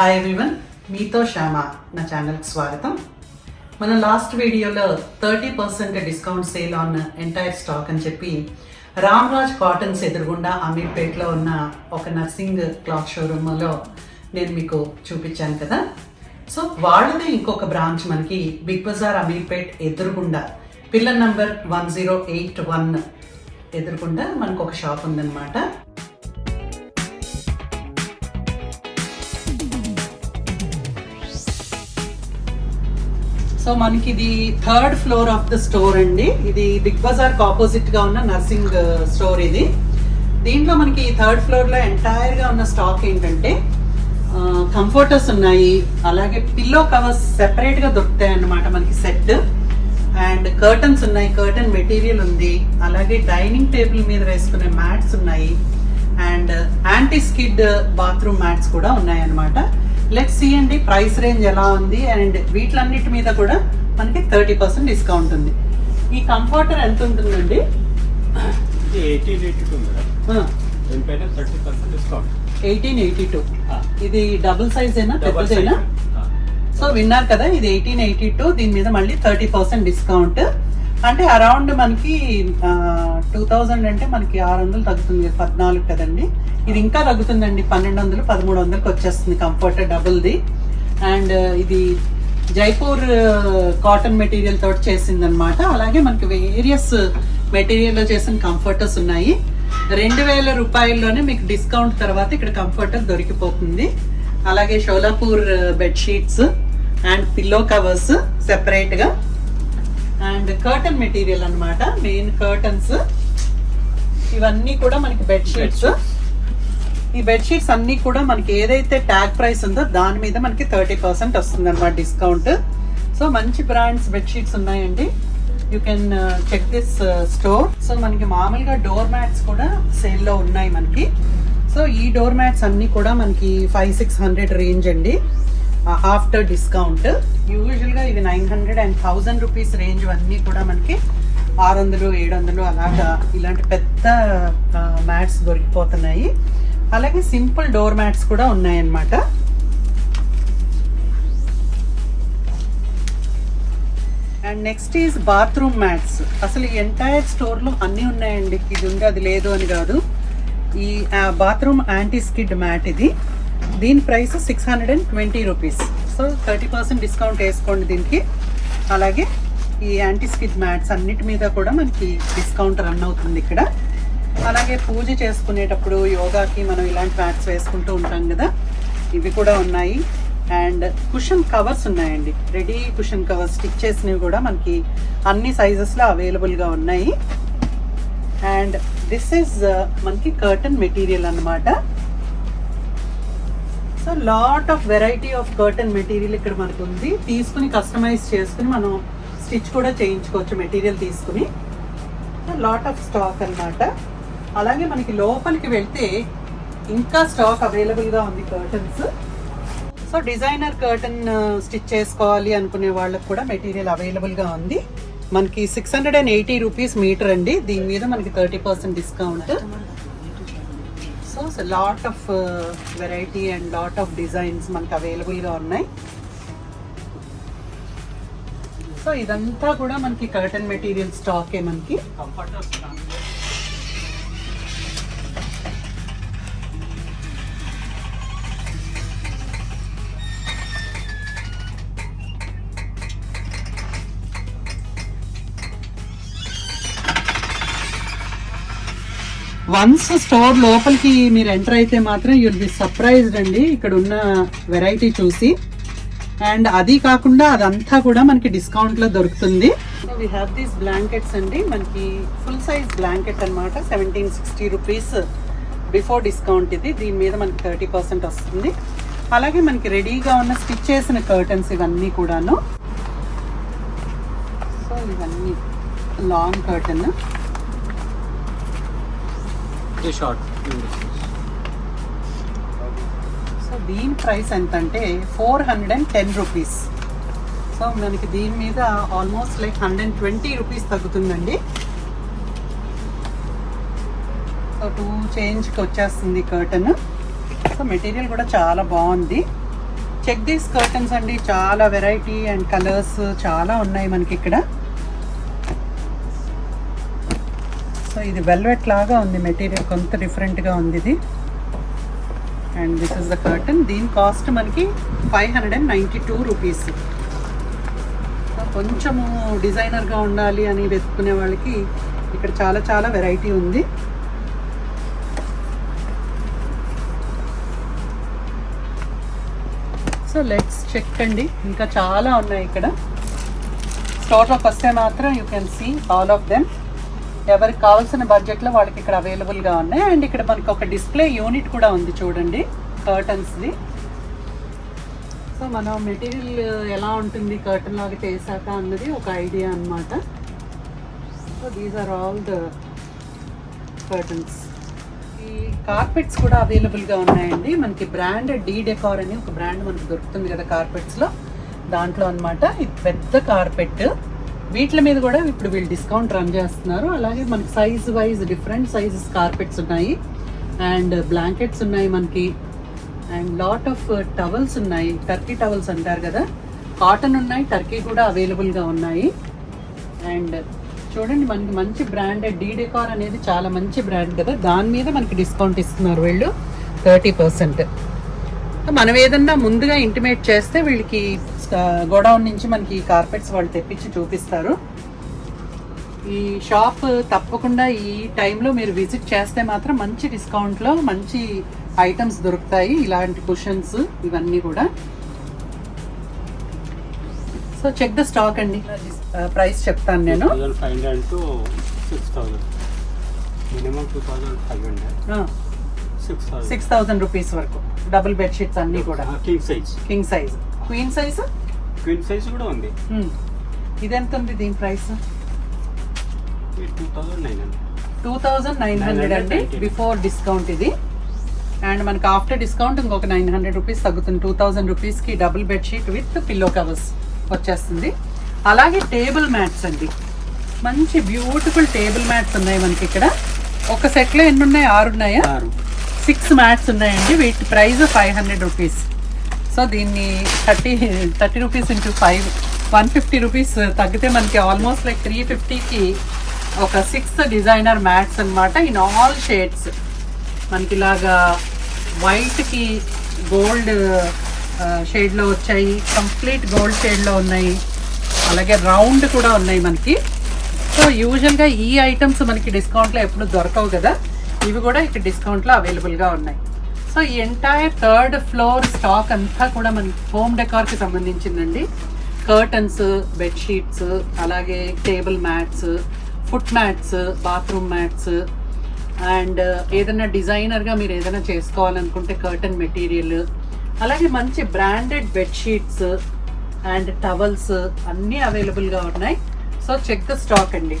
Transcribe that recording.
Hi everyone మీతో శ్యామ నా ఛానల్కి స్వాగతం. మన లాస్ట్ వీడియోలో thirty percent discount sale on entire stock అని చెప్పి రామ్రాజ్ కాటన్స్ ఎదురుగుండా అమీర్పేట్లో ఉన్న ఒక నర్సింగ్ క్లాత్ షోరూమ్లో నేను మీకు చూపించాను కదా. సో వాళ్ళదే ఇంకొక బ్రాంచ్ మనకి బిగ్ బజార్ అమీర్పేట్ ఎదురుగుండా. Pillar number one zero eight one ఎదురుగుండా మనకు ఒక షాప్ ఉందన్నమాట. సో మనకి ఇది third floor of the store అండి. ఇది బిగ్ బజార్ ఆపోజిట్గా ఉన్న నర్సింగ్ స్టోర్ ఇది. దీంట్లో మనకి థర్డ్ ఫ్లోర్లో ఎంటైర్గా ఉన్న స్టాక్ ఏంటంటే కంఫర్టర్స్ ఉన్నాయి. అలాగే పిల్లో కవర్స్ సెపరేట్గా దొరుకుతాయి అన్నమాట మనకి సెట్. అండ్ కర్టన్స్ ఉన్నాయి కర్టన్ మెటీరియల్ ఉంది. అలాగే డైనింగ్ టేబుల్ మీద వేసుకునే మ్యాట్స్ ఉన్నాయి. And anti skid bathroom mats కూడా ఉన్నాయన్నమాట లెట్ సి అండి ప్రైస్ రేంజ్ ఎలా ఉంది అండ్ వీటిలన్నిటి మీద కూడా మనకి థర్టీ పర్సెంట్ డిస్కౌంట్ ఉంది. ఈ కంఫర్టర్ ఎంత ఉంటుందండి? Eighteen eighty two thirty percent discount eighteen eighty two ఇది డబుల్ సైజ్ అయినా పెద్దదైనా? సో విన్నారు కదా ఇది ఎయిటీన్ ఎయిటీ టూ దీని మీద మళ్ళీ థర్టీ పర్సెంట్ డిస్కౌంట్ అంటే అరౌండ్ మనకి టూ థౌజండ్ అంటే మనకి ఆరు వందలు తగ్గుతుంది పద్నాలుగు కదండి. ఇది ఇంకా తగ్గుతుందండి పన్నెండు వందలు పదమూడు వందలకి వచ్చేస్తుంది కంఫర్ట్ డబుల్ది అండ్ ఇది జైపూర్ కాటన్ మెటీరియల్ తోటి చేసిందనమాట. అలాగే మనకి వేరియస్ మెటీరియల్లో చేసిన కంఫర్టర్స్ ఉన్నాయి. రెండు వేల రూపాయల్లోనే మీకు డిస్కౌంట్ తర్వాత ఇక్కడ కంఫర్టర్ దొరికిపోతుంది. అలాగే Solapur bedsheets and pillow covers సెపరేట్గా అండ్ కర్టన్ మెటీరియల్ అన్నమాట మెయిన్ కర్టన్స్ ఇవన్నీ కూడా మనకి బెడ్షీట్స్ ఈ బెడ్షీట్స్ అన్ని కూడా మనకి ఏదైతే ట్యాగ్ ప్రైస్ ఉందో దాని మీద మనకి థర్టీ పర్సెంట్ వస్తుంది అనమాట డిస్కౌంట్ సో మంచి బ్రాండ్స్ బెడ్షీట్స్ ఉన్నాయండి. You can check this store so మనకి మామూలుగా డోర్ మ్యాట్స్ కూడా సేల్లో ఉన్నాయి మనకి. సో ఈ డోర్ మ్యాట్స్ అన్ని కూడా మనకి ఫైవ్ సిక్స్ హండ్రెడ్ రేంజ్ అండి. ఆఫ్టర్ డిస్కౌంట్ యూజువల్గా ఇది nine hundred and thousand rupees range అన్నీ కూడా మనకి ఆరు వందలు ఏడు వందలు అలాగా ఇలాంటి పెద్ద మ్యాట్స్ దొరికిపోతున్నాయి. అలాగే సింపుల్ డోర్ మ్యాట్స్ కూడా ఉన్నాయన్నమాట. And next is bathroom mats అసలు ఈ ఎంటైర్ స్టోర్లో అన్నీ ఉన్నాయండి. ఇది ఉంది అది లేదు అని కాదు. ఈ బాత్రూమ్ యాంటీ స్కిడ్ మ్యాట్ ఇది. దీని price six hundred and twenty rupees. So thirty percent discount వేసుకోండి దీనికి. అలాగే ఈ యాంటీ స్కిడ్ మ్యాట్స్ అన్నిటి మీద కూడా మనకి డిస్కౌంట్ రన్ అవుతుంది ఇక్కడ. అలాగే పూజ చేసుకునేటప్పుడు యోగాకి మనం ఇలాంటి మ్యాట్స్ వేసుకుంటూ ఉంటాం కదా ఇవి కూడా ఉన్నాయి. అండ్ కుషన్ కవర్స్ ఉన్నాయండి. రెడీ కుషన్ కవర్స్ స్టిచ్ చేసినవి కూడా మనకి అన్ని సైజెస్లో అవైలబుల్గా ఉన్నాయి. అండ్ దిస్ ఈజ్ uh, మనకి కర్టన్ మెటీరియల్ అన్నమాట. So lot of variety of curtain material ఇక్కడ మనకు ఉంది తీసుకుని కస్టమైజ్ చేసుకుని మనం స్టిచ్ కూడా చేయించుకోవచ్చు మెటీరియల్ తీసుకుని. లాట్ ఆఫ్ స్టాక్ అన్నమాట. అలాగే మనకి లోపలికి వెళ్తే ఇంకా స్టాక్ అవైలబుల్గా ఉంది curtains. So designer curtain stitch చేసుకోవాలి అనుకునే వాళ్ళకి కూడా మెటీరియల్ అవైలబుల్గా ఉంది. మనకి six hundred and eighty rupees metre అండి. దీని మీద మనకి thirty percent discount. So lot of variety and lot of designs మనకి అవైలబుల్గా ఉన్నాయి. సో ఇదంతా కూడా మనకి కర్టన్ మెటీరియల్ స్టాకే మనకి? కంఫర్టర్స్ వన్స్ స్టోర్ లోపలికి మీరు ఎంటర్ అయితే మాత్రం యుల్ బి సర్ప్రైజ్డ్ అండి. ఇక్కడ ఉన్న వెరైటీ చూసి. అండ్ అది కాకుండా అదంతా కూడా మనకి డిస్కౌంట్లో దొరుకుతుంది. వీ హ్యావ్ దీస్ బ్లాంకెట్స్ అండి. మనకి ఫుల్ సైజ్ బ్లాంకెట్ అన్నమాట. Seventeen sixty rupees before discount ఇది. దీని మీద మనకి థర్టీ పర్సెంట్ వస్తుంది. అలాగే మనకి రెడీగా ఉన్న స్టిచ్ చేసిన కర్టన్స్ ఇవన్నీ కూడాను. సో ఇవన్నీ లాంగ్ కర్టన్ ఇది షార్ట్ సో దీని ప్రైస్ ఎంత అంటే four hundred and ten rupees. So మనకి దీని మీద almost like hundred and twenty rupees తగ్గుతుందండి. So two చేంజ్కి వచ్చేస్తుంది కర్టన్ సో మెటీరియల్ కూడా చాలా బాగుంది. చెక్ దీస్ కర్టన్స్ అండి. చాలా వెరైటీ అండ్ కలర్స్ చాలా ఉన్నాయి మనకి ఇక్కడ. సో ఇది వెల్వెట్ లాగా ఉంది మెటీరియల్ కొంత డిఫరెంట్గా ఉంది ఇది. And this is the curtain దీని కాస్ట్ మనకి five hundred and ninety two rupees కొంచెము డిజైనర్గా ఉండాలి అని వెతుకునే వాళ్ళకి ఇక్కడ చాలా చాలా వెరైటీ ఉంది. సో లెట్స్ చెక్ అండి. ఇంకా చాలా ఉన్నాయి ఇక్కడ. స్టోర్లోకి వస్తే మాత్రం you can see all of them ఎవరికి కావాల్సిన బడ్జెట్లో వాళ్ళకి ఇక్కడ అవైలబుల్గా ఉన్నాయి. అండ్ ఇక్కడ మనకు ఒక డిస్ప్లే యూనిట్ కూడా ఉంది చూడండి కర్టన్స్ది సో మనం మెటీరియల్ ఎలా ఉంటుంది కర్టన్ లాగా చేశాక అన్నది ఒక ఐడియా అన్నమాట. So these are all the curtains ఈ కార్పెట్స్ కూడా అవైలబుల్గా ఉన్నాయండి. మనకి బ్రాండ్ డీ డెకార్ అని ఒక బ్రాండ్ మనకి దొరుకుతుంది కదా కార్పెట్స్లో దాంట్లో అనమాట ఇది పెద్ద కార్పెట్ వీటి మీద కూడా ఇప్పుడు వీళ్ళు డిస్కౌంట్ రన్ చేస్తున్నారు. అలాగే మనకి size wise different sizes carpets ఉన్నాయి. అండ్ బ్లాంకెట్స్ ఉన్నాయి మనకి. అండ్ లాట్ ఆఫ్ టవల్స్ ఉన్నాయి. టర్కీ టవల్స్ అంటారు కదా. కాటన్ ఉన్నాయి టర్కీ కూడా అవైలబుల్గా ఉన్నాయి. అండ్ చూడండి మనకి మంచి బ్రాండ్ డీ డెకార్ అనేది చాలా మంచి బ్రాండ్ కదా. దాని మీద మనకి డిస్కౌంట్ ఇస్తున్నారు వీళ్ళు. థర్టీ పర్సెంట్ మనం ఏదన్నా ముందుగా ఇంటిమేట్ చేస్తే వీళ్ళకి గోడౌన్ నుంచి మనకి కార్పెట్స్ వాళ్ళు తెప్పించి చూపిస్తారు. ఈ షాప్ తప్పకుండా ఈ టైంలో మీరు విజిట్ చేస్తే మాత్రం మంచి డిస్కౌంట్లో మంచి ఐటమ్స్ దొరుకుతాయి. ఇలాంటి కుషన్స్ ఇవన్నీ కూడా. సో చెక్ ద స్టాక్ అండి. ప్రైస్ చెప్తాను నేను. సిక్స్ థౌసండ్ రూపీస్ వరకు. డబుల్ బెడ్షీట్స్ అన్నీ కూడా. King size king size queen size queen size కూడా ఉంది. ఇదెంత ఉంది దీని price? Two thousand nine hundred two thousand nine hundred అండి. 990. బిఫోర్ డిస్కౌంట్ ఇది. అండ్ మనకి ఆఫ్టర్ డిస్కౌంట్ ఇంకొక నైన్ హండ్రెడ్ రూపీస్ తగ్గుతుంది. టూ థౌజండ్ రూపీస్కి double bedsheet with pillow covers వచ్చేస్తుంది. అలాగే టేబుల్ మ్యాట్స్ అండి. మంచి బ్యూటిఫుల్ టేబుల్ మ్యాట్స్ ఉన్నాయి మనకి ఇక్కడ. ఒక సెట్లో ఎన్ని ఉన్నాయి? ఆరు ఉన్నాయా? సిక్స్ మ్యాట్స్ ఉన్నాయండి. వీటి price five hundred rupees so దీన్ని thirty thirty rupees into five one fifty rupees తగ్గితే మనకి ఆల్మోస్ట్ లైక్ త్రీ ఫిఫ్టీకి ఒక సిక్స్త్ డిజైనర్ మ్యాట్స్ అన్నమాట. ఇన్ ఆల్ షేడ్స్ మనకి ఇలాగా వైట్కి గోల్డ్ షేడ్లో వచ్చాయి. కంప్లీట్ గోల్డ్ షేడ్లో ఉన్నాయి. అలాగే రౌండ్ కూడా ఉన్నాయి మనకి. సో యూజువల్గా ఈ ఐటమ్స్ మనకి డిస్కౌంట్లో ఎప్పుడు దొరకవు కదా. ఇవి కూడా ఇక్కడ డిస్కౌంట్లో అవైలబుల్గా ఉన్నాయి. సో ఈ ఎంటైర్ థర్డ్ ఫ్లోర్ స్టాక్ అంతా కూడా మన హోమ్ డెకార్కి సంబంధించిందండి. కర్టన్స్ బెడ్షీట్స్ అలాగే table mats foot mats bathroom mats and ఏదైనా డిజైనర్గా మీరు ఏదైనా చేసుకోవాలనుకుంటే కర్టన్ మెటీరియల్ అలాగే మంచి బ్రాండెడ్ బెడ్షీట్స్ అండ్ టవల్స్ అన్నీ అవైలబుల్గా ఉన్నాయి. సో చెక్ ద స్టాక్ అండి.